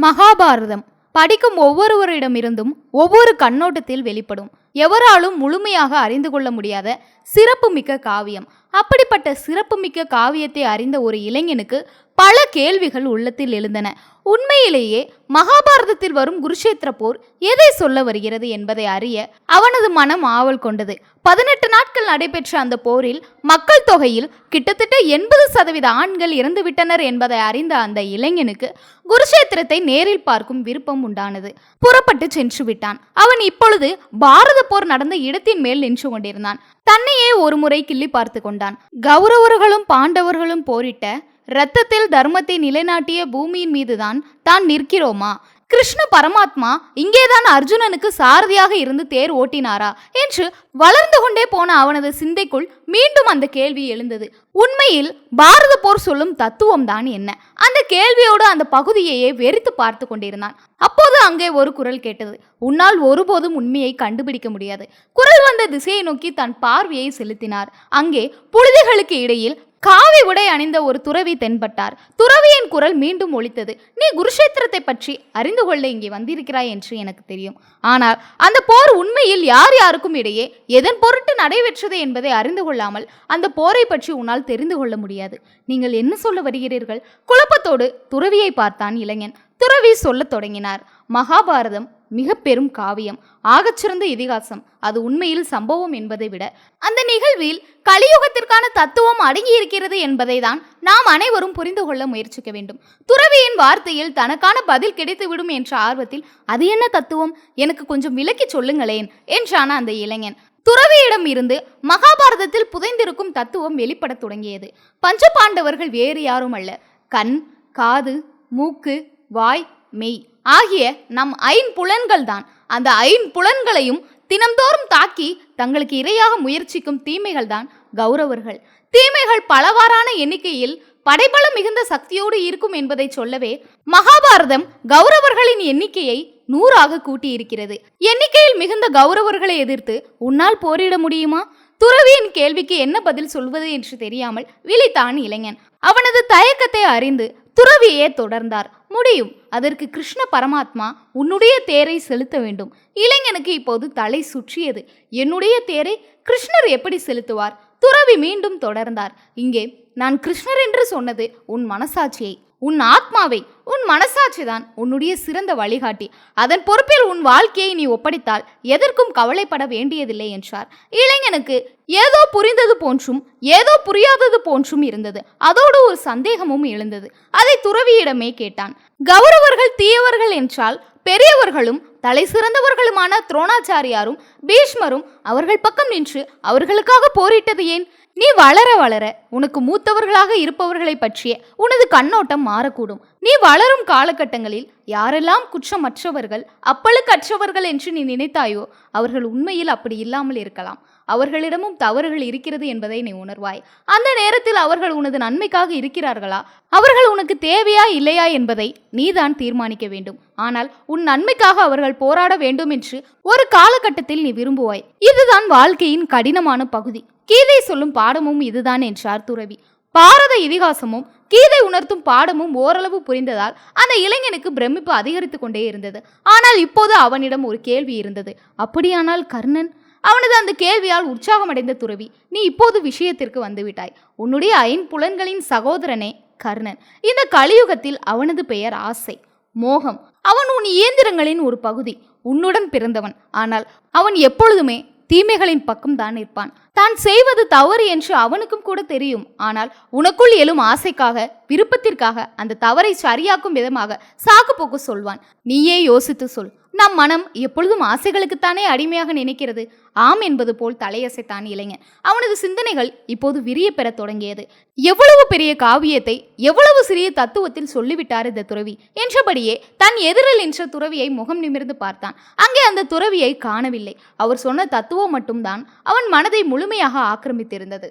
மகாபாரதம். படிக்கும் ஒவ்வொருவரிடமிருந்தும் ஒவ்வொரு கண்ணோட்டத்தில் வெளிப்படும். எவராலும் முழுமையாக அறிந்து கொள்ள முடியாத சிறப்புமிக்க காவியம். அப்படிப்பட்ட சிறப்புமிக்க காவியத்தை அறிந்த ஒரு இளைஞனுக்கு பல கேள்விகள் உள்ளத்தில் எழுந்தன. உண்மையிலேயே மகாபாரதத்தில் வரும் குருஷேத்திர போர் எதை சொல்ல வருகிறது என்பதை அறிய அவனது மனம் ஆவல் கொண்டது. பதினெட்டு நாட்கள் நடைபெற்ற அந்த போரில் மக்கள் தொகையில் கிட்டத்தட்ட எண்பது சதவீத ஆண்கள் இறந்துவிட்டனர் என்பதை அறிந்த அந்த இளைஞனுக்கு குருஷேத்திரத்தை நேரில் பார்க்கும் விருப்பம் உண்டானது. புறப்பட்டு சென்று விட்டான். அவன் இப்பொழுது பாரத போர் நடந்த இடத்தின் மேல் நின்று கொண்டிருந்தான். தன்னையே ஒரு முறை கிள்ளி பார்த்து கொண்டான். கௌரவர்களும் பாண்டவர்களும் போரிட்ட இரத்தத்தில் தர்மத்தை நிலைநாட்டிய பூமியின் மீதுதான் தான் நிற்கிறோமா? கிருஷ்ண பரமாத்மா இங்கேதான் அர்ஜுனனுக்கு சாரதியாக இருந்து தேர் ஓட்டினாரா? என்று வளர்ந்து கொண்டே போன அவனது சிந்தைக்குள் மீண்டும் அந்த கேள்வி எழுந்தது. உண்மையில் பாரத போர் சொல்லும் தத்துவம் தான் என்ன? அந்த கேள்வியோடு அந்த பகுதியையே வெறித்து பார்த்து கொண்டிருந்தான். அப்போது அங்கே ஒரு குரல் கேட்டது. உன்னால் ஒருபோதும் உண்மையை கண்டுபிடிக்க முடியாது. குரல் வந்த திசையை நோக்கி தன் பார்வையை செலுத்தினார். அங்கே புழுதிகளுக்கு இடையில் காவி உடை அணிந்த ஒரு துறவி தென்பட்டார். துறவியின் குரல் மீண்டும் ஒழித்தது நீ குருஷேத்திரத்தை பற்றி அறிந்து கொள்ள இங்கே வந்திருக்கிறாய் என்று எனக்கு தெரியும். ஆனால் அந்த போர் உண்மையில் யார் யாருக்கும் இடையே எதன் பொருட்டு நடைபெற்றது என்பதை அறிந்து கொள்ளாமல் அந்த போரை பற்றி உன்னால் தெரிந்து கொள்ள முடியாது. நீங்கள் என்ன சொல்ல வருகிறீர்கள்? குழப்பத்தோடு துறவியை பார்த்தான் இளைஞன். துறவி சொல்லத் தொடங்கினார். மகாபாரதம் மிக பெரும் காவியம். ஆகச்சிறந்த இதிகாசம். அது உண்மையில் சம்பவம் என்பதை விட அந்த நிகழ்வில் கலியுகத்திற்கான தத்துவம் அடங்கியிருக்கிறது என்பதை தான் நாம் அனைவரும் புரிந்து கொள்ள முயற்சிக்க வேண்டும். துறவியின் வார்த்தையில் தனக்கான பதில் கிடைத்துவிடும் என்ற ஆர்வத்தில் அது என்ன தத்துவம்? எனக்கு கொஞ்சம் விளக்கி சொல்லுங்களேன் என்றான அந்த இளைஞன். துறவியிடம் இருந்து மகாபாரதத்தில் புதைந்திருக்கும் தத்துவம் வெளிப்படத் தொடங்கியது. பஞ்ச பாண்டவர்கள் வேறு யாரும் அல்ல. கண் காது மூக்கு வாய் மெய். ஆகிய நம் ஐம்புலன்கள் தான் அந்த ஐம்புலன்களையும் தினம்தோறும் தாக்கி தங்களுக்கு இரையாக முயற்சிக்கும் தீமைகள் தான் கௌரவர்கள். தீமைகள் பலவாறான எண்ணிக்கையில் படைபலம் மிகுந்த சக்தியோடு இருக்கும் என்பதை சொல்லவே மகாபாரதம் கௌரவர்களின் எண்ணிக்கையை நூறாக கூட்டியிருக்கிறது. எண்ணிக்கையில் மிகுந்த கௌரவர்களை எதிர்த்து உன்னால் போரிட முடியுமா? துறவியின் கேள்விக்கு என்ன பதில் சொல்வது என்று தெரியாமல் விழித்தான் இளைஞன். அவனது தயக்கத்தை அறிந்து துறவியே தொடர்ந்தார். முடியும். அதற்கு கிருஷ்ண பரமாத்மா உன்னுடைய தேரை செலுத்த வேண்டும். இளைஞனுக்கு இப்போது தலை சுற்றியது. என்னுடைய தேரை கிருஷ்ணர் எப்படி செலுத்துவார்? துறவி மீண்டும் தொடர்ந்தார். இங்கே நான் கிருஷ்ணர் என்று சொன்னது உன் மனசாட்சியை. உன் ஆத்மாவை உன் மனசாட்சி தான் உன்னுடைய சிறந்த வழிகாட்டி. அதன் பொறுப்பில் உன் வாழ்க்கையை நீ ஒப்படைத்தால் எதற்கும் கவலைப்பட வேண்டியதில்லை என்றார். இளைஞனுக்கு ஏதோ புரிந்தது போன்றும் ஏதோ புரியாதது போன்றும் இருந்தது. அதோடு ஒரு சந்தேகமும் எழுந்தது. அதை துறவியிடமே கேட்டான். கௌரவர்கள் தீயவர்கள் என்றால் பெரியவர்களும் தலை சிறந்தவர்களுமான துரோணாச்சாரியாரும் பீஷ்மரும் அவர்கள் பக்கம் நின்று அவர்களுக்காக போரிட்டது ஏன்? நீ வளர வளர உனக்கு மூத்தவர்களாக இருப்பவர்களை பற்றிய உனது கண்ணோட்டம் மாறக்கூடும். நீ வளரும் காலகட்டங்களில் யாரெல்லாம் குற்றமற்றவர்கள் அப்பழுக்கற்றவர்கள் என்று நீ நினைத்தாயோ அவர்கள் உண்மையில் அப்படி இல்லாமல் இருக்கலாம். அவர்களிடமும் தவறுகள் இருக்கிறது என்பதை நீ உணர்வாய். அந்த நேரத்தில் அவர்கள் உனது நன்மைக்காக இருக்கிறார்களா? அவர்கள் உனக்கு தேவையா இல்லையா என்பதை நீதான் தீர்மானிக்க வேண்டும். ஆனால் உன் நன்மைக்காக அவர்கள் போராட வேண்டும் என்று ஒரு காலகட்டத்தில் நீ விரும்புவாய். இதுதான் வாழ்க்கையின் கடினமான பகுதி. கீதை சொல்லும் பாடமும் இதுதான் என்றார் துறவி. பாரத இதிகாசமும் கீதை உணர்த்தும் பாடமும் ஓரளவு புரிந்ததால் அந்த இளைஞனுக்கு பிரமிப்பு அதிகரித்து கொண்டே இருந்தது. ஆனால் இப்போது அவனிடம் ஒரு கேள்வி இருந்தது. அப்படியானால் கர்ணன்? அவனது அந்த கேள்வியால் உற்சாகமடைந்த துறவி நீ இப்போது விஷயத்திற்கு வந்துவிட்டாய். உன்னுடைய ஐம்புலன்களின் சகோதரனே கர்ணன். இந்த கலியுகத்தில் அவனது பெயர் ஆசை. மோகம். அவன் உன் இயந்திரங்களின் ஒரு பகுதி. உன்னுடன் பிறந்தவன். ஆனால் அவன் எப்பொழுதுமே தீமைகளின் பக்கம் தான் இருப்பான் தான் செய்வது தவறு என்று அவனுக்கும் கூட தெரியும். ஆனால் உனக்குள் எழும் ஆசைக்காக விருப்பத்திற்காக அந்த தவறை சரியாக்கும் விதமாக சாக்கு போக்கு சொல்வான். நீயே யோசித்து சொல். நம் மனம் எப்பொழுதும் ஆசைகளுக்குத்தானே அடிமையாக நினைக்கிறது. ஆம் என்பது போல் தலையசைத்தான் இளைஞன். அவனது சிந்தனைகள் இப்போது விரிய பெறத் தொடங்கியது. எவ்வளவு பெரிய காவியத்தை எவ்வளவு சிறிய தத்துவத்தில் சொல்லிவிட்டார் இந்த துறவி? என்றபடியே தன் எதிரில் நின்ற துறவியை முகம் நிமிர்ந்து பார்த்தான். அங்கே அந்த துறவியை காணவில்லை. அவர் சொன்ன தத்துவம் மட்டும்தான் அவன் மனதை முழுமையாக ஆக்கிரமித்திருந்தது.